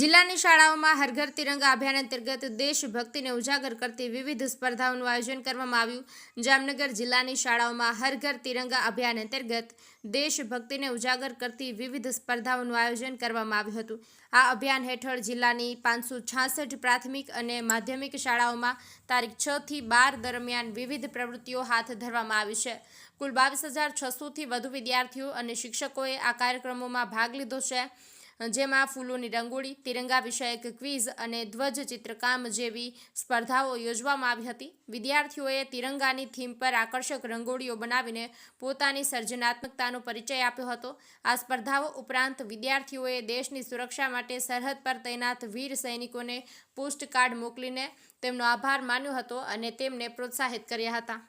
જિલ્લાની શાળાઓમાં હરઘર તિરંગા અભિયાન અંતર્ગત દેશભક્તિને ઉજાગર કરતી વિવિધ સ્પર્ધાઓનું આયોજન કરવામાં આવ્યું. જામનગર જિલ્લાની શાળાઓમાં હરઘર તિરંગા અભિયાન અંતર્ગત દેશભક્તિને ઉજાગર કરતી વિવિધ સ્પર્ધાઓનું આયોજન કરવામાં આવ્યું હતું. આ અભિયાન હેઠળ જિલ્લાની પાંચસો છાસઠ પ્રાથમિક અને માધ્યમિક શાળાઓમાં તારીખ છ થી બાર દરમિયાન વિવિધ પ્રવૃત્તિઓ હાથ ધરવામાં આવી છે. કુલ બાવીસ હજાર છસોથી વધુ વિદ્યાર્થીઓ અને શિક્ષકોએ આ કાર્યક્રમોમાં ભાગ લીધો છે. જેમાં ફૂલોની રંગોળી, તિરંગા વિષયક ક્વિઝ અને ધ્વજ ચિત્રકામ જેવી સ્પર્ધાઓ યોજવામાં આવી હતી. વિદ્યાર્થીઓએ તિરંગાની થીમ પર આકર્ષક રંગોળીઓ બનાવીને પોતાની સર્જનાત્મકતાનો પરિચય આપ્યો હતો. આ સ્પર્ધાઓ ઉપરાંત વિદ્યાર્થીઓએ દેશની સુરક્ષા માટે સરહદ પર તૈનાત વીર સૈનિકોને પોસ્ટકાર્ડ મોકલીને તેમનો આભાર માન્યો હતો અને તેમને પ્રોત્સાહિત કર્યા હતા.